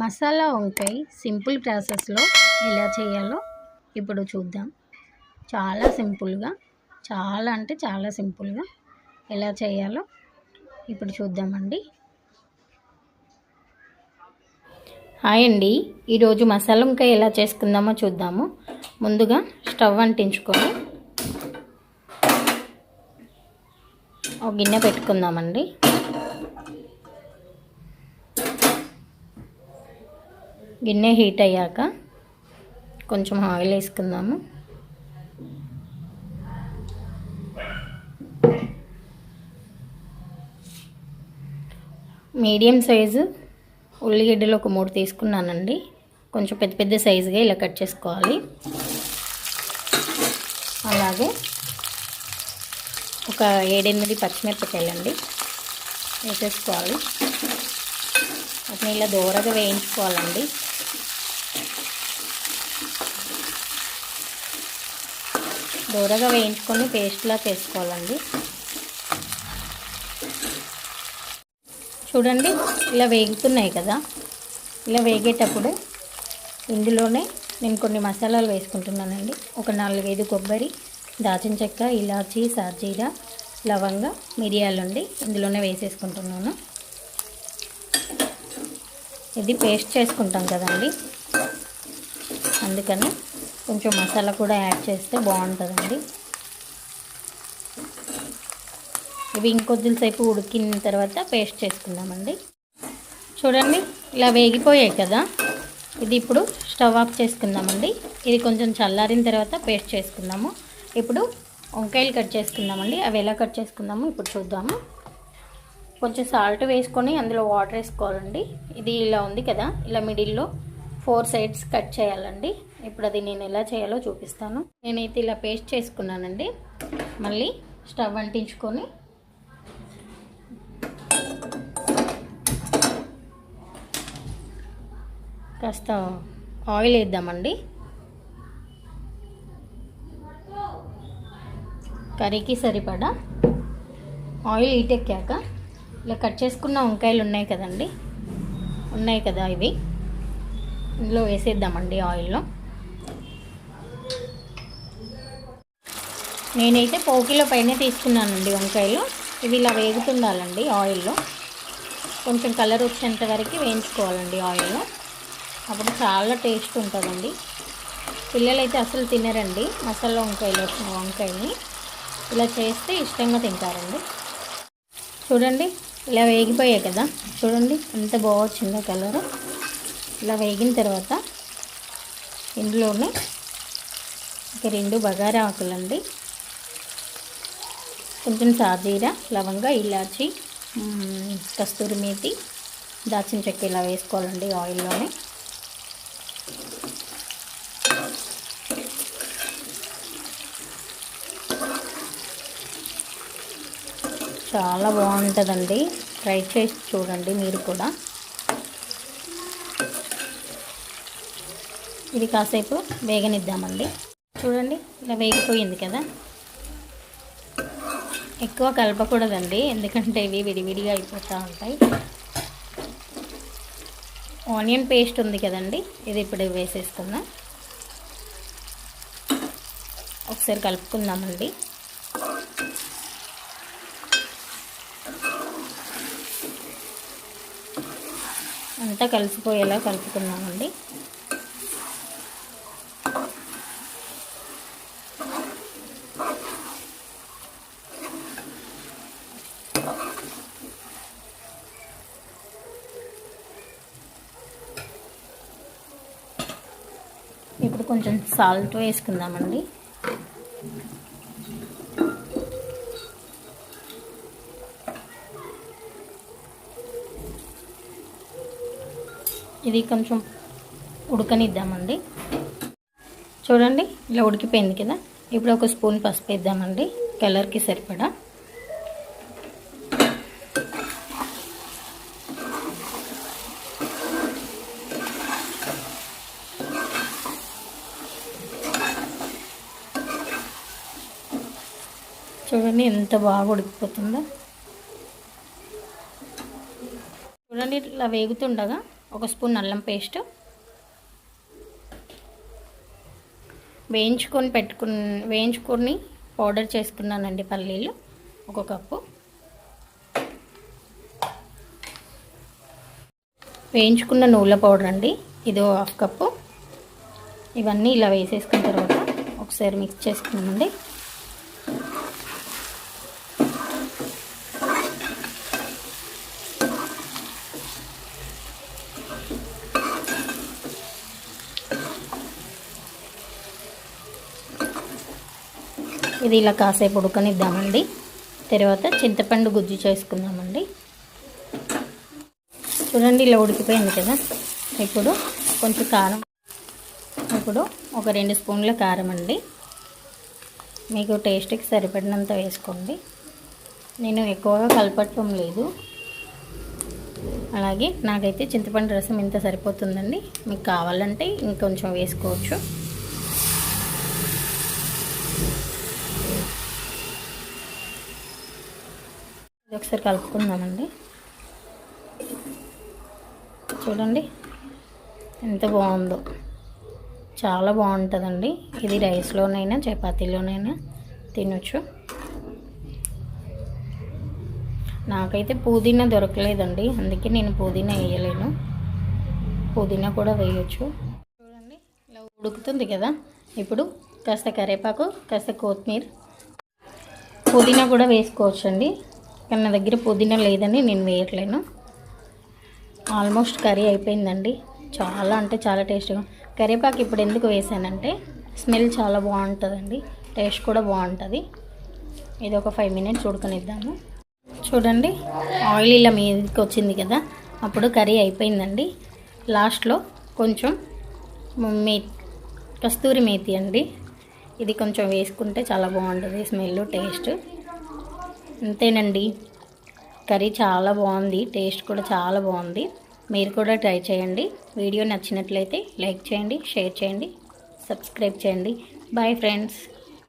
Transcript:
మసాలా వంకాయ సింపుల్ ప్రాసెస్లో ఎలా చేయాలో ఇప్పుడు చూద్దాం. చాలా సింపుల్గా చాలా అంటే చాలా సింపుల్గా ఎలా చేయాలో ఇప్పుడు చూద్దామండి. హాయ్ అండి ఈరోజు మసాలా వంకాయ ఎలా చేసుకుందామో చూద్దాము. ముందుగా స్టవ్ అంటించుకొని ఒక గిన్నె పెట్టుకుందామండి. గిన్నె హీట్ అయ్యాక కొంచెం ఆయిల్ వేసుకుందాము. మీడియం సైజు ఉల్లిగడ్డలు ఒక మూడు తీసుకున్నానండి. కొంచెం పెద్ద పెద్ద సైజుగా ఇలా కట్ చేసుకోవాలి. అలాగే ఒక ఏడెనిమిది పచ్చిమిరపకాయలండి వేసేసుకోవాలి. వాటిని ఇలా దూరగా వేయించుకోవాలండి. దూరగా వేయించుకొని పేస్ట్లా చేసుకోవాలండి. చూడండి ఇలా వేగుతున్నాయి కదా. ఇలా వేగేటప్పుడు ఇందులోనే నేను కొన్ని మసాలాలు వేసుకుంటున్నానండి. ఒక నాలుగైదు కొబ్బరి దాచిన చెక్క ఇలాచి సాజీరా లవంగ మిరియాలుండి ఇందులోనే వేసేసుకుంటున్నాను. ఇది పేస్ట్ చేసుకుంటాం కదండి. అందుకని కొంచెం మసాలా కూడా యాడ్ చేస్తే బాగుంటుందండి. ఇవి ఇంకొద్దిసేపు ఉడికిన తర్వాత పేస్ట్ చేసుకుందామండి. చూడండి ఇలా వేగిపోయాయి కదా. ఇది ఇప్పుడు స్టవ్ ఆఫ్ చేసుకుందామండి. ఇది కొంచెం చల్లారిన తర్వాత పేస్ట్ చేసుకుందాము. ఇప్పుడు వంకాయలు కట్ చేసుకుందామండి. అవి ఎలా కట్ చేసుకుందాము ఇప్పుడు చూద్దాము. కొంచెం సాల్ట్ వేసుకొని అందులో వాటర్ వేసుకోవాలండి. ఇది ఇలా ఉంది కదా. ఇలా మిడిల్లో ఫోర్ సైడ్స్ కట్ చేయాలండి. ఇప్పుడు అది నేను ఎలా చేయాలో చూపిస్తాను. నేనైతే ఇలా పేస్ట్ చేసుకున్నానండి. మళ్ళీ స్టవ్ అంటించుకొని కాస్త ఆయిల్ వేద్దామండి. కర్రీకి సరిపడా ఆయిల్ ఈటెక్కాక ఇలా కట్ చేసుకున్న వంకాయలు ఉన్నాయి కదండి. ఉన్నాయి కదా ఇవి. ఇందులో వేసేద్దామండి ఆయిల్లో. నేనైతే పోకిలో పైన తీసుకున్నానండి వంకాయలు. ఇవి ఇలా వేగుతుండాలండి ఆయిల్లో. కొంచెం కలర్ వచ్చేంత వరకు వేయించుకోవాలండి ఆయిల్లో. అప్పుడు చాలా టేస్ట్ ఉంటుందండి. పిల్లలైతే అసలు తినరండి మసాలా వంకాయలు వచ్చిన వంకాయని. ఇలా చేస్తే ఇష్టంగా తింటారండి. చూడండి ఇలా వేగిపోయాయి కదా. చూడండి ఎంత బాగా వచ్చిందో కలర్. ఇలా వేగిన తర్వాత ఇందులోనే ఒక రెండు బగారా ఆకులండి. కొంచెం సాజీర లవంగ ఇలాచి కస్తూరి మేతి దాచిన చెక్క ఇలా వేసుకోవాలండి ఆయిల్లోనే. చాలా బాగుంటుందండి. ట్రై చేసి చూడండి మీరు కూడా. ఇది కాసేపు వేగనిద్దామండి. చూడండి ఇలా వేగిపోయింది కదా. ఎక్కువ కలపకూడదండి ఎందుకంటే ఇవి విడివిడిగా అయిపోతూ ఉంటాయి. ఆనియన్ పేస్ట్ ఉంది కదండి ఇది ఇప్పుడు వేసేసుకుందాం. ఒకసారి కలుపుకుందామండి. అంతా కలిసిపోయేలా కలుపుకుందామండి. ఇప్పుడు కొంచెం సాల్ట్ వేసుకుందామండి. ఇది కొంచెం ఉడకనిద్దామండి. చూడండి ఇలా ఉడికిపోయింది కదా. ఇప్పుడు ఒక స్పూన్ పసుపు వేద్దామండి. కలర్కి సరిపడా. చూడండి ఎంత బాగా ఉడికిపోతుందో. చూడండి ఇట్లా వేగుతుండగా ఒక స్పూన్ అల్లం పేస్ట్ వేయించుకొని పెట్టుకుని వేయించుకొని పౌడర్ చేసుకున్నానండి పల్లీలు ఒక కప్పు. వేయించుకున్న నువ్వుల పౌడర్ అండి ఇది హాఫ్ కప్పు. ఇవన్నీ ఇలా వేసేసుకున్న తర్వాత ఒకసారి మిక్స్ చేసుకున్నామండి. ఇది ఇలా కాసేపు ఉడకనిద్దామండి. తర్వాత చింతపండు గుజ్జు చేసుకుందామండి. చూడండి ఇలా ఉడికిపోయింది కదా. ఇప్పుడు కొంచెం కారం ఇప్పుడు ఒక రెండు స్పూన్ల కారం అండి. మీకు టేస్ట్కి సరిపడినంత వేసుకోండి. నేను ఎక్కువగా కలపటం లేదు. అలాగే నాకైతే చింతపండు రసం ఇంత సరిపోతుందండి. మీకు కావాలంటే ఇంకొంచెం వేసుకోవచ్చు. ఒకసారి కలుపుకుందామండి. చూడండి ఎంత బాగుందో. చాలా బాగుంటుందండి. ఇది రైస్లోనైనా చపాతీలోనైనా తినొచ్చు. నాకైతే పుదీనా దొరకలేదండి. అందుకే నేను పుదీనా వేయలేను. పుదీనా కూడా వేయొచ్చు. చూడండి ఇలా ఉడుకుతుంది కదా. ఇప్పుడు కాస్త కరివేపాకు కాస్త కొత్తిమీర. పుదీనా కూడా వేసుకోవచ్చండి. కానీ నా దగ్గర పుదీనా లేదని నేను వేయట్లేను. ఆల్మోస్ట్ కర్రీ అయిపోయిందండి. చాలా అంటే చాలా టేస్ట్గా కరివేపాకు ఇప్పుడు ఎందుకు వేసానంటే స్మెల్ చాలా బాగుంటుందండి. టేస్ట్ కూడా బాగుంటుంది. ఇది ఒక ఫైవ్ మినిట్స్ ఉడకనిద్దాము. చూడండి ఆయిల్ ఇలా మీదకి వచ్చింది కదా అప్పుడు కర్రీ అయిపోయిందండి. లాస్ట్లో కొంచెం మే కస్తూరి మేతి అండి. ఇది కొంచెం వేసుకుంటే చాలా బాగుంటుంది స్మెల్ టేస్ట్. అంతేనండి. కర్రీ చాలా బాగుంది. టేస్ట్ కూడా చాలా బాగుంది. మీరు కూడా ట్రై చేయండి. వీడియో నచ్చినట్లయితే లైక్ చేయండి షేర్ చేయండి సబ్స్క్రైబ్ చేయండి. Bye friends.